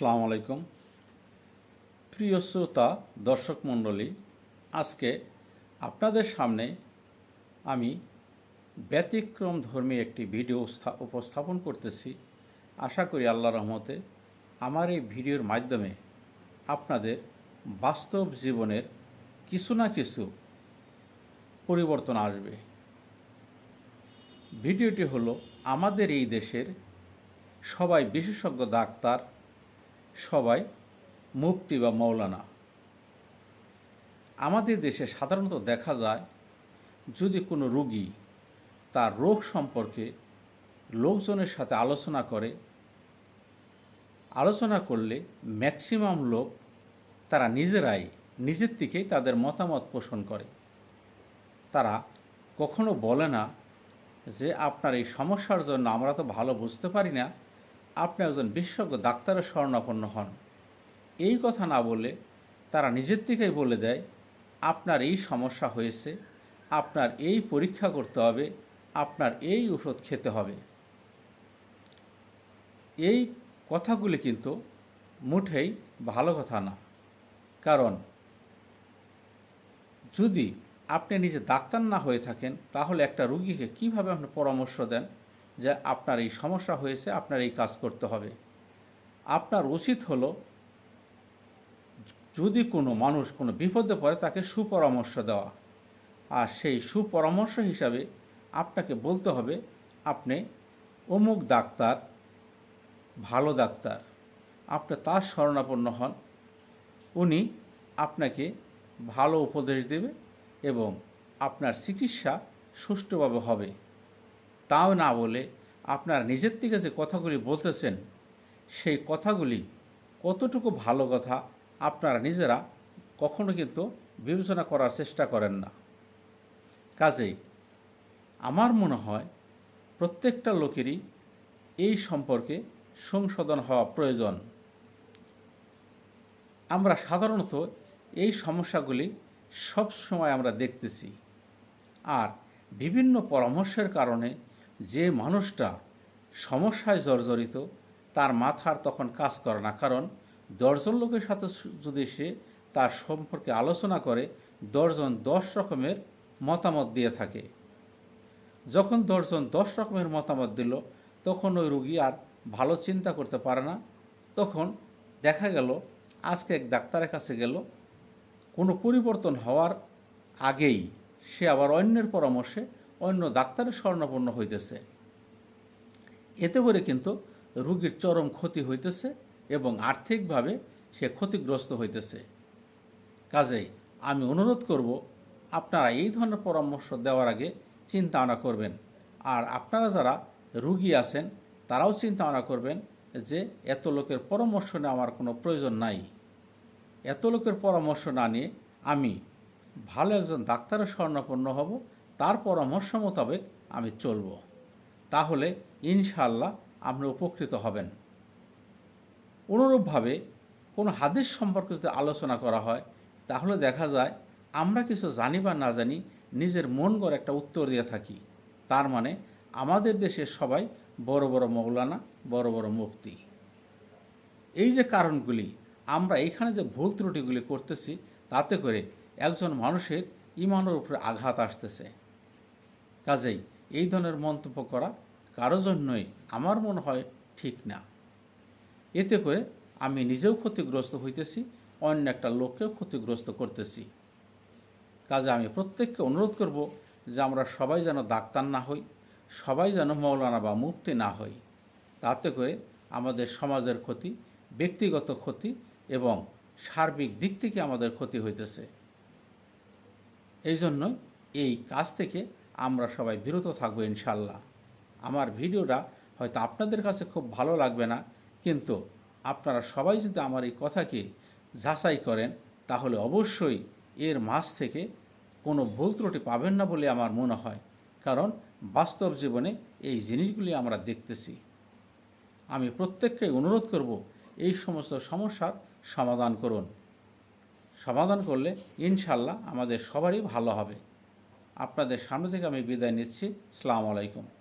আসসালামু আলাইকুম। প্রিয় শ্রোতা, দর্শক মণ্ডলী, আজকে আপনাদের সামনে আমি ব্যতিক্রম ধর্মী একটি ভিডিও উপস্থাপন করতেছি। আশা করি আল্লাহ রহমতে আমার এই ভিডিওর মাধ্যমে আপনাদের বাস্তব জীবনের কিছু না কিছু পরিবর্তন আসবে। ভিডিওটি হলো আমাদের এই দেশের সবাই বিশেষজ্ঞ ডাক্তার সবাই মুফতি বা মৌলানা আমাদের দেশে সাধারণত দেখা যায়, যদি কোনো রুগী তার রোগ সম্পর্কে লোকজনের সাথে আলোচনা করে, আলোচনা করলে ম্যাক্সিমাম লোক তারা নিজেরাই, নিজের থেকেই তাদের মতামত পোষণ করে। তারা কখনো বলে না যে, আপনার এই সমস্যার জন্য আমরা তো ভালো বুঝতে পারি না। আপনি একজন বিশেষজ্ঞ, ডাক্তারের শরণাপন্ন হন। এই কথা না বলে তারা নিজের থেকেই বলে দেয়, আপনার এই সমস্যা হয়েছে, আপনার এই পরীক্ষা করতে হবে, আপনার এই ওষুধ খেতে হবে। এই কথাগুলি কিন্তু মুঠেই ভালো কথা না। কারণ, যদি আপনি নিজে ডাক্তার না হয়ে থাকেন, তাহলে একটা রুগীকে কীভাবে আপনি পরামর্শ দেন? যে আপনার এই সমস্যা হয়েছে, আপনার এই কাজ করতে হবে। আপনার উচিত হলো, যদি কোনো মানুষ কোনো বিপদে পড়ে, তাকে সুপরামর্শ দেওয়া। আর সেই সুপরামর্শ হিসাবে আপনাকে বলতে হবে, আপনি অমুক ডাক্তার, ভালো ডাক্তার, আপনি তার শরণাপন্ন হন, উনি আপনাকে ভালো উপদেশ দেবে এবং আপনার চিকিৎসা সুষ্ঠুভাবে হবে। তাও না বলে আপনার নিজের থেকে যে কথাগুলি বলতেছেন, সেই কথাগুলি কতটুকু ভালো কথা আপনারা নিজেরা কখনো কিন্তু বিবেচনা করার চেষ্টা করেন না। কাজেই আমার মনে হয় প্রত্যেকটা লোকেরই এই সম্পর্কে সংশোধন হওয়া প্রয়োজন। আমরা সাধারণত এই সমস্যাগুলি সব সময় আমরা দেখতেছি। আর বিভিন্ন পরামর্শের কারণে যে মানুষটা সমস্যায় জর্জরিত, তার মাথার তখন কাজ করে না। কারণ দশজন লোকের সাথে যদি সে তার সম্পর্কে আলোচনা করে, দশজন দশ রকমের মতামত দিয়ে থাকে। যখন দশজন দশ রকমের মতামত দিল, তখন ওই রুগী আর ভালো চিন্তা করতে পারে না। তখন দেখা গেল, আজকে এক ডাক্তারের কাছে গেল, কোনো পরিবর্তন হওয়ার আগেই সে আবার অন্যের পরামর্শে অন্য ডাক্তারের স্বর্ণপন্ন হইতেছে। এতে করে কিন্তু রুগীর চরম ক্ষতি হইতেছে এবং আর্থিকভাবে সে ক্ষতিগ্রস্ত হইতেছে। কাজেই আমি অনুরোধ করব, আপনারা এই ধরনের পরামর্শ দেওয়ার আগে চিন্তা ভাবনা করবেন। আর আপনারা যারা রুগী আছেন, তারাও চিন্তা ভাবনা করবেন যে এত লোকের পরামর্শ নেওয়া আমার কোনো প্রয়োজন নাই। এত লোকের পরামর্শ না নিয়ে আমি ভালো একজন ডাক্তারের স্বর্ণাপন্ন হব তার পরামর্শ মোতাবেক আমি চলব। তাহলে ইনশাল্লাহ আপনি উপকৃত হবেন। অনুরূপভাবে কোনো হাদিস সম্পর্কে যদি আলোচনা করা হয়, তাহলে দেখা যায় আমরা কিছু জানি বা না জানি নিজের মন গড় একটা উত্তর দিয়ে থাকি। তার মানে আমাদের দেশের সবাই বড় বড় মৌলানা, বড় বড় মুক্তি এই যে কারণগুলি, আমরা এখানে যে ভুল ত্রুটিগুলি করতেছি, তাতে করে একজন মানুষের ইমানের উপরে আঘাত আসতেছে। কাজেই এই ধরনের মন্তব্য করা কারও জন্যই আমার মনে হয় ঠিক না। এতে করে আমি নিজেও ক্ষতিগ্রস্ত হইতেছি, অন্য একটা লোককেও ক্ষতিগ্রস্ত করতেছি। কাজে আমি প্রত্যেককে অনুরোধ করব যে আমরা সবাই যেন ডাক্তার না হই, সবাই যেন মৌলানা বা মুক্তি না হই। তাতে করে আমাদের সমাজের ক্ষতি, ব্যক্তিগত ক্ষতি এবং সার্বিক দিক থেকে আমাদের ক্ষতি হইতেছে। এই জন্য এই কাজ থেকে আমরা সবাই বিরত থাকব ইনশাল্লাহ আমার ভিডিওটা হয়তো আপনাদের কাছে খুব ভালো লাগবে না, কিন্তু আপনারা সবাই যদি আমার এই কথাকে যাচাই করেন, তাহলে অবশ্যই এর মাঝ থেকে কোনো ভুল ত্রুটি পাবেন না বলে আমার মনে হয়, কারণ বাস্তব জীবনে এই জিনিসগুলি আমরা দেখতেছি। আমি প্রত্যেককে অনুরোধ করব, এই সমস্ত সমস্যার সমাধান করুন। সমাধান করলে ইনশাল্লাহ আমাদের সবারই ভালো হবে। আপনাদের সামনে থেকে আমি বিদায় নিচ্ছি। সালাম আলাইকুম।